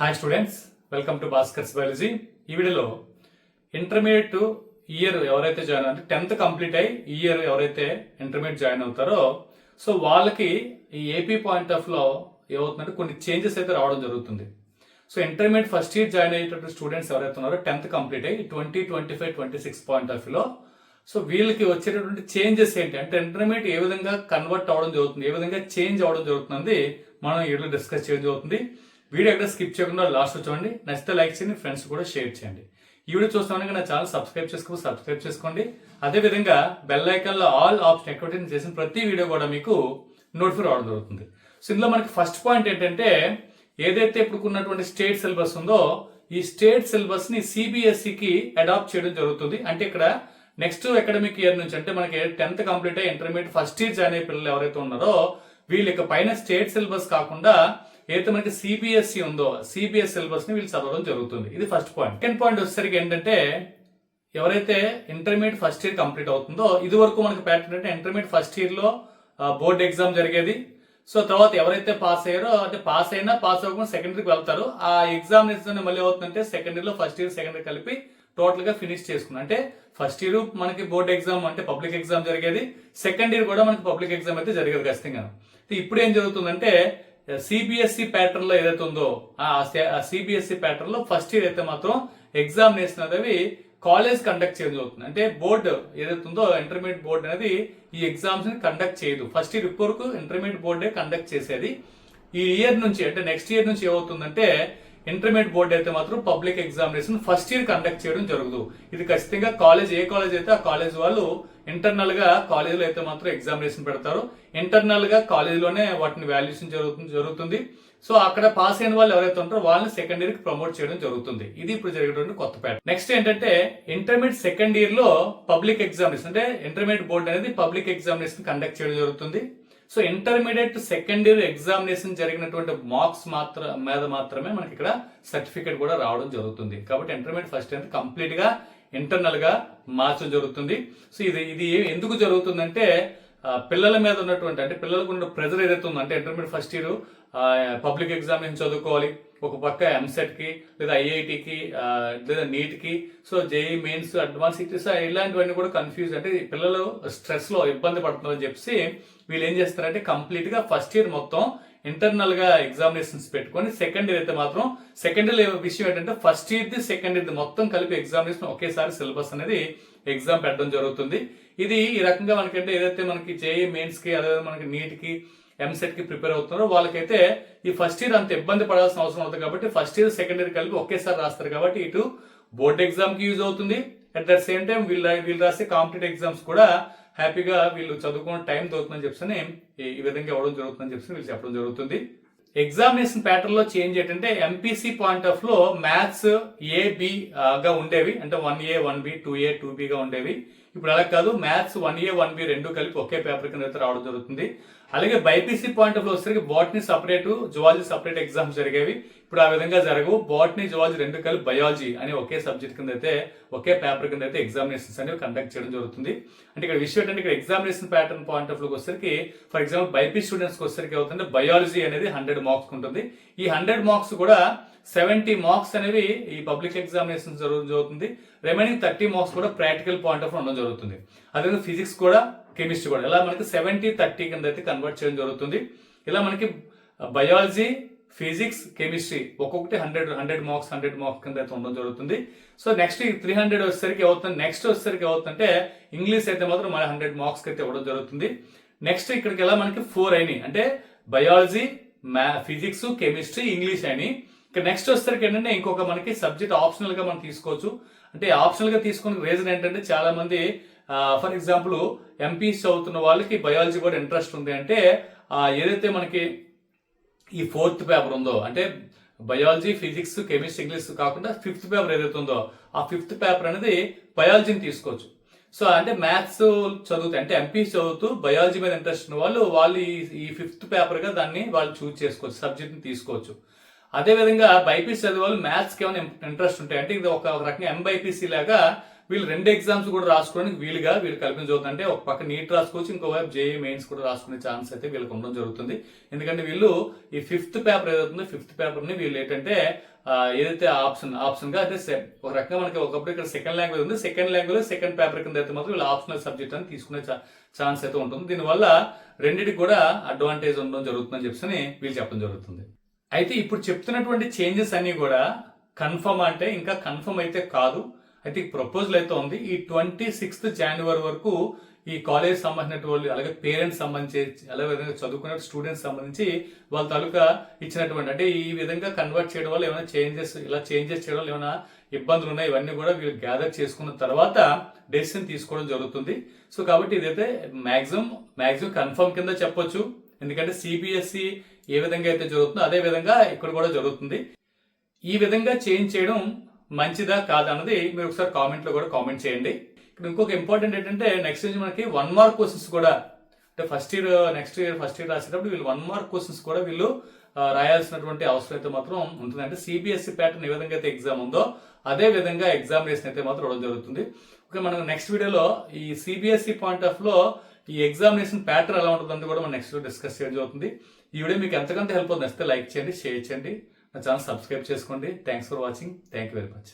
Hi students welcome to Bhaskar's biology ఈ వీడియోలో intermediate year ఎవరైతే జాయిన్ అంటే టెన్త్ కంప్లీట్ అయ్యి ఈ ఇయర్ ఎవరైతే ఇంటర్మీడియట్ జాయిన్ అవుతారో సో వాళ్ళకి ఈ ఏపీ పాయింట్ ఆఫ్లో ఏమవుతుందంటే కొన్ని చేంజెస్ అయితే రావడం జరుగుతుంది. So intermediate first year join అయ్యేటటువంటి స్టూడెంట్స్ ఎవరైతే ఉన్నారో టెన్త్ కంప్లీట్ అయ్యి twenty twenty five twenty six point ఆఫ్లో సో వీళ్ళకి వచ్చేటటువంటి చేంజెస్ ఏంటి? అంటే ఇంటర్మీడియట్ ఏ విధంగా కన్వర్ట్ అవ్వడం జరుగుతుంది ఏ విధంగా చేంజ్ అవ్వడం జరుగుతుంది మనం ఈ వీడియో డిస్కస్ చేయడం జరుగుతుంది. వీడియో ఎక్కడ స్కిప్ చేయకుండా లాస్ట్ చూడండి. నచ్చితే లైక్ చేయండి ఫ్రెండ్స్ కూడా షేర్ చేయండి. ఈ వీడియో చూస్తామని నా ఛానల్ సబ్స్క్రైబ్ చేసుకో సబ్స్క్రైబ్ చేసుకోండి. అదే విధంగా బెల్ ఐకాన్లో ఆల్ ఆప్షన్ ఎక్టివేట్ చేసిన ప్రతి వీడియో కూడా మీకు నోటిఫై రావడం జరుగుతుంది. సో ఇందులో మనకి ఫస్ట్ పాయింట్ ఏంటంటే ఏదైతే ఇప్పుడు ఉన్నటువంటి స్టేట్ సిలబస్ ఉందో ఈ స్టేట్ సిలబస్ని సిబిఎస్ఈకి అడాప్ట్ చేయడం జరుగుతుంది. అంటే ఇక్కడ నెక్స్ట్ అకాడమిక్ ఇయర్ నుంచి అంటే మనకి టెన్త్ కంప్లీట్ అయ్యి ఇంటర్మీడియట్ ఫస్ట్ ఇయర్ జాయిన్ అయ్యే పిల్లలు ఎవరైతే ఉన్నారో వీళ్ళకి పైన స్టేట్ సిలబస్ కాకుండా ఏదైతే మనకి సిబిఎస్ఈ ఉందో సిబిఎస్ సిలబస్ని వీళ్ళు చదవడం జరుగుతుంది. ఇది ఫస్ట్ పాయింట్ సెకండ్ పాయింట్ వచ్చేసరికి ఏంటంటే ఎవరైతే ఇంటర్మీడియట్ ఫస్ట్ ఇయర్ కంప్లీట్ అవుతుందో ఇది వరకు మనకి ప్యాటర్న్ అంటే ఇంటర్మీడియట్ ఫస్ట్ ఇయర్లో బోర్డ్ ఎగ్జామ్ జరిగేది. సో తర్వాత ఎవరైతే పాస్ అయ్యారో అంటే పాస్ అయినా పాస్ అవ్వకుండా సెకండరీకి వెళ్తారు. ఆ ఎగ్జామినేషన్ మళ్ళీ అవుతుందంటే సెకండ్ ఫస్ట్ ఇయర్ సెకండ్ కలిపి టోటల్గా ఫినిష్ చేసుకున్నాం అంటే ఫస్ట్ ఇయర్ మనకి బోర్డ్ ఎగ్జామ్ అంటే పబ్లిక్ ఎగ్జామ్ జరిగేది. సెకండ్ ఇయర్ కూడా మనకి పబ్లిక్ ఎగ్జామ్ అయితే జరిగేది ఖచ్చితంగా ఇప్పుడు ఏం జరుగుతుందంటే సిబిఎస్ఈ ప్యాటర్న్లో ఏదైతే ఉందో ఆ సిబిఎస్ఈ ప్యాటర్న్లో ఫస్ట్ ఇయర్ అయితే మాత్రం ఎగ్జామినేషన్ అనేది కాలేజ్ కండక్ట్ చేయడం జరుగుతుంది. అంటే బోర్డు ఏదైతే ఉందో ఇంటర్మీడియట్ బోర్డు అనేది ఈ ఎగ్జామ్స్ని కండక్ట్ చేయదు. ఫస్ట్ ఇయర్ ఇప్పటివరకు ఇంటర్మీడియట్ బోర్డే కండక్ట్ చేసేది. ఈ ఇయర్ నుంచి అంటే నెక్స్ట్ ఇయర్ నుంచి ఏమవుతుందంటే ఇంటర్మీడియట్ బోర్డు అయితే మాత్రం public examination first year conduct చేయడం జరగదు. ఇది ఖచ్చితంగా కాలేజ్ ఏ కాలేజ్ అయితే ఆ కాలేజ్ వాళ్ళు ఇంటర్నల్గా కాలేజీలో అయితే మాత్రం ఎగ్జామినేషన్ పెడతారు. ఇంటర్నల్గా కాలేజీలోనే వాటిని వాల్యుయేషన్ జరుగుతుంది జరుగుతుంది. సో అక్కడ పాస్ అయిన వాళ్ళు ఎవరైతే ఉంటారో వాళ్ళని సెకండ్ ఇయర్కి ప్రమోట్ చేయడం జరుగుతుంది. ఇది ఇప్పుడు జరిగేటువంటి కొత్త ప్యాటర్న్ నెక్స్ట్ ఏంటంటే ఇంటర్మీడియట్ సెకండ్ ఇయర్లో పబ్లిక్ ఎగ్జామినేషన్ అంటే ఇంటర్మీడియట్ బోర్డు అనేది పబ్లిక్ ఎగ్జామినేషన్ కండక్ట్ చేయడం జరుగుతుంది. So intermediate second year examination జరిగినటువంటి మార్క్స్ మాత్ర మీద మాత్రమే మనకి ఇక్కడ సర్టిఫికేట్ కూడా రావడం జరుగుతుంది. కాబట్టి ఇంటర్మీడియట్ ఫస్ట్ ఇయర్ కంప్లీట్గా ఇంటర్నల్గా మార్చడం జరుగుతుంది. సో ఇది ఇది ఎందుకు జరుగుతుందంటే పిల్లల మీద ఉన్నటువంటి అంటే పిల్లలకు ఉన్న ప్రెజర్ ఏదైతే ఉందో అంటే intermediate first year public examination చదువుకోవాలి? ఒక పక్క ఎంసెట్కి లేదా ఐఐటికి లేదా నీట్కి. సో జేఈ మెయిన్స్ అడ్వాన్స్ ఇటీస్ ఇలాంటివన్నీ కూడా కన్ఫ్యూజ్ అంటే పిల్లలు స్ట్రెస్లో ఇబ్బంది పడుతున్నారని చెప్పి వీళ్ళు ఏం చేస్తారంటే కంప్లీట్గా ఫస్ట్ ఇయర్ మొత్తం ఇంటర్నల్గా ఎగ్జామినేషన్స్ పెట్టుకొని సెకండ్ ఇయర్ అయితే మాత్రం సెకండ్ ఇయర్ విషయం ఏంటంటే ఫస్ట్ ఇయర్ది సెకండ్ ఇయర్ మొత్తం కలిపి ఎగ్జామినేషన్ ఒకేసారి సిలబస్ అనేది ఎగ్జామ్ పెట్టడం జరుగుతుంది. ఇది ఈ రకంగా మనకంటే ఏదైతే మనకి జేఈ మెయిన్స్కి అదే మనకి నీట్కి ఎంసెట్కి ప్రిపేర్ అవుతున్నారో వాళ్ళకైతే ఈ ఫస్ట్ ఇయర్ అంత ఇబ్బంది పడాల్సిన అవసరం అవుతుంది కాబట్టి ఫస్ట్ ఇయర్ సెకండ్ ఇయర్ కలిపి ఒకేసారి రాస్తారు కాబట్టి ఇటు బోర్డ్ ఎగ్జామ్కి యూజ్ అవుతుంది. అట్ ద సేమ్ టైం వీళ్ళు వీళ్ళు రాసే కాంపిటేటివ్ ఎగ్జామ్స్ కూడా హ్యాపీగా వీళ్ళు చదువుకున్న టైం దొరుకుతుందని చెప్పని ఈ- ఈ విధంగా ఇవ్వడం జరుగుతుందని చెప్పి వీళ్ళు చెప్పడం జరుగుతుంది. ఎగ్జామినేషన్ ప్యాటర్న్లో చేంజ్ ఏంటంటే ఎంపీసీ పాయింట్ ఆఫ్లో మ్యాథ్స్ ఏ గా ఉండేవి. అంటే one A one B two A two B గా ఉండేవి. ఇప్పుడు అలా కాదు maths one A one B రెండు కలిపి ఒకే పేపర్ కింద అయితే రావడం జరుగుతుంది. అలాగే బైపీసీ పాయింట్ ఆఫ్ వచ్చేసరికి botany separate zoology separate exams జరిగేవి. ఇప్పుడు ఆ విధంగా జరగవు. బాటనీ జువాలజీ రెండు కలిపి బయాలజీ అని ఒకే సబ్జెక్ట్ కింద అయితే ఒకే పేపర్ కింద అయితే ఎగ్జామినేషన్స్ అనేవి కండక్ట్ చేయడం జరుగుతుంది. అంటే ఇక్కడ విషయం ఏంటంటే ఇక్కడ ఎగ్జామినేషన్ ప్యాటర్న్ పాయింట్ ఆఫ్ వచ్చేసరికి ఫర్ ఎగ్జాంపుల్ బైపీ స్టూడెంట్స్కి వచ్చేసరికి అవుతుంది బయాలజీ అనేది హండ్రెడ్ మార్క్స్ ఉంటుంది. ఈ హండ్రెడ్ మార్క్స్ కూడా సెవెంటీ మార్క్స్ అనేవి ఈ పబ్లిక్ ఎగ్జామినేషన్ జరుగుతుంది. రిమైనింగ్ థర్టీ మార్క్స్ కూడా ప్రాక్టికల్ పాయింట్ ఆఫ్ ఉండడం జరుగుతుంది. అదేవిధంగా ఫిజిక్స్ కూడా కెమిస్ట్రీ కూడా. ఇలా మనకి సెవెంటీ థర్టీ కింద అయితే కన్వర్ట్ చేయడం జరుగుతుంది. ఇలా మనకి బయాలజీ ఫిజిక్స్ కెమిస్ట్రీ ఒక్కొక్కటి hundred hundred marks hundred marks కింద అయితే ఉండడం జరుగుతుంది. సో నెక్స్ట్ త్రీ హండ్రెడ్ వచ్చేసరికి అవుతుంది నెక్స్ట్ వచ్చేసరికి అవుతుందంటే ఇంగ్లీష్ అయితే మాత్రం మన హండ్రెడ్ మార్క్స్ అయితే ఇవ్వడం జరుగుతుంది. నెక్స్ట్ ఇక్కడికి ఎలా మనకి ఫోర్ అయినాయి? అంటే బయాలజీ మ్యా ఫిజిక్స్ కెమిస్ట్రీ ఇంగ్లీష్ అయినాయి. ఇక్కడ నెక్స్ట్ వచ్చేసరికి ఏంటంటే ఇంకొక మనకి సబ్జెక్ట్ ఆప్షనల్గా మనం తీసుకోవచ్చు. అంటే ఆప్షనల్గా తీసుకునే రీజన్ ఏంటంటే చాలా మంది ఫర్ ఎగ్జాంపుల్ ఎంపీసీ చదువుతున్న వాళ్ళకి బయాలజీ కూడా ఇంట్రెస్ట్ ఉంది అంటే ఏదైతే మనకి ఈ ఫోర్త్ పేపర్ ఉందో అంటే బయాలజీ ఫిజిక్స్ కెమిస్ట్రీ ఇంగ్లీష్ కాకుండా ఫిఫ్త్ పేపర్ ఏదైతే ఉందో ఆ ఫిఫ్త్ పేపర్ అనేది బయాలజీని తీసుకోవచ్చు. సో అంటే మ్యాథ్స్ చదువుతూ అంటే ఎంపీ చదువుతూ బయాలజీ మీద ఇంట్రెస్ట్ ఉన్న వాళ్ళు వాళ్ళు ఈ- ఫిఫ్త్ పేపర్గా దాన్ని వాళ్ళు చూజ్ చేసుకోవచ్చు సబ్జెక్ట్ని తీసుకోవచ్చు. అదే విధంగా బైపీసీ చదివే వాళ్ళు మ్యాథ్స్కి ఏమైనా ఇంట్రెస్ట్ ఉంటాయి అంటే ఇది ఒక ఒక రకంగా ఎంబైపీసీ లాగా వీళ్ళు రెండు ఎగ్జామ్స్ కూడా రాసుకోవడానికి వీలుగా వీళ్ళు కల్పించబోతుంది అంటే ఒక పక్క నీట్ రాసుకోవచ్చు ఇంకోవైపు జేఈ మెయిన్స్ కూడా రాసుకునే ఛాన్స్ అయితే వీళ్ళకి ఉండడం జరుగుతుంది. ఎందుకంటే వీళ్ళు ఈ ఫిఫ్త్ పేపర్ ఏదైతుందో ఫిఫ్త్ పేపర్ని వీళ్ళు ఏంటంటే ఏదైతే ఆప్షన్ ఆప్షన్గా అంటే ఒక రకంగా మనకి ఒకప్పుడు ఇక్కడ సెకండ్ లాంగ్వేజ్ ఉంది. సెకండ్ లాంగ్వేజ్ సెకండ్ పేపర్ కింద అయితే మాత్రం వీళ్ళు ఆప్షనల్ సబ్జెక్ట్ అని తీసుకునే ఛాన్స్ అయితే ఉంటుంది. దీనివల్ల రెండింటికి కూడా అడ్వాంటేజ్ ఉండడం జరుగుతుందని చెప్పి వీళ్ళు చెప్పడం జరుగుతుంది. అయితే ఇప్పుడు చెప్తున్నటువంటి చేంజెస్ అన్ని కూడా కన్ఫర్మ్ అంటే ఇంకా కన్ఫర్మ్ అయితే కాదు. అయితే ఈ ప్రపోజల్ అయితే ఉంది. ఈ ట్వంటీ సిక్స్త్ జనవరి వరకు ఈ కాలేజ్ సంబంధించినటువంటి అలాగే పేరెంట్స్ సంబంధించి అలాగే విధంగా చదువుకునే స్టూడెంట్స్ సంబంధించి వాళ్ళ తాలూకా ఇచ్చినటువంటి అంటే ఈ విధంగా కన్వర్ట్ చేయడం వల్ల ఏమైనా చేంజెస్ ఇలా చేంజెస్ చేయడం వల్ల ఏమైనా ఇబ్బందులు ఉన్నాయి? ఇవన్నీ కూడా వీళ్ళు గ్యాదర్ చేసుకున్న తర్వాత డెసిషన్ తీసుకోవడం జరుగుతుంది. సో కాబట్టి ఇదైతే మ్యాక్సిమం మ్యాక్సిమం కన్ఫర్మ్ కింద చెప్పొచ్చు. ఎందుకంటే సిబిఎస్ఈ ఏ విధంగా అయితే జరుగుతుందో అదే విధంగా ఇక్కడ కూడా జరుగుతుంది. ఈ విధంగా చేంజ్ చేయడం మంచిదా కాదన్నది మీరు ఒకసారి కామెంట్లో కూడా కామెంట్ చేయండి. ఇక్కడ ఇంకొక ఇంపార్టెంట్ ఏంటంటే నెక్స్ట్ నుంచి మనకి వన్ మార్క్ క్వశ్చన్స్ కూడా అంటే first year next year first year రాసేటప్పుడు వీళ్ళు వన్ మార్క్ క్వశ్చన్స్ కూడా వీళ్ళు రాయాల్సినటువంటి అవసరం అయితే మాత్రం ఉంటుంది. అంటే సిబిఎస్ఈ ప్యాటర్న్ ఏ విధంగా అయితే ఎగ్జామ్ ఉందో అదే విధంగా ఎగ్జామినేషన్ అయితే మాత్రం ఇవ్వడం జరుగుతుంది. ఓకే మనం నెక్స్ట్ వీడియోలో ఈ సిబిఎస్ఈ పాయింట్ ఆఫ్లో ఈ ఎగ్జామినేషన్ ప్యాటర్న్ ఎలా ఉంటుందని కూడా మనం నెక్స్ట్ డిస్కస్ చేయడం జరుగుతుంది. ఈ వీడియో మీకు ఎంతకంత హెల్ప్ అవుతుంది నచ్చితే లైక్ చేయండి షేర్ చేయండి. నా ఛానల్ సబ్స్క్రైబ్ చేసుకోండి. Thanks for watching thank you very much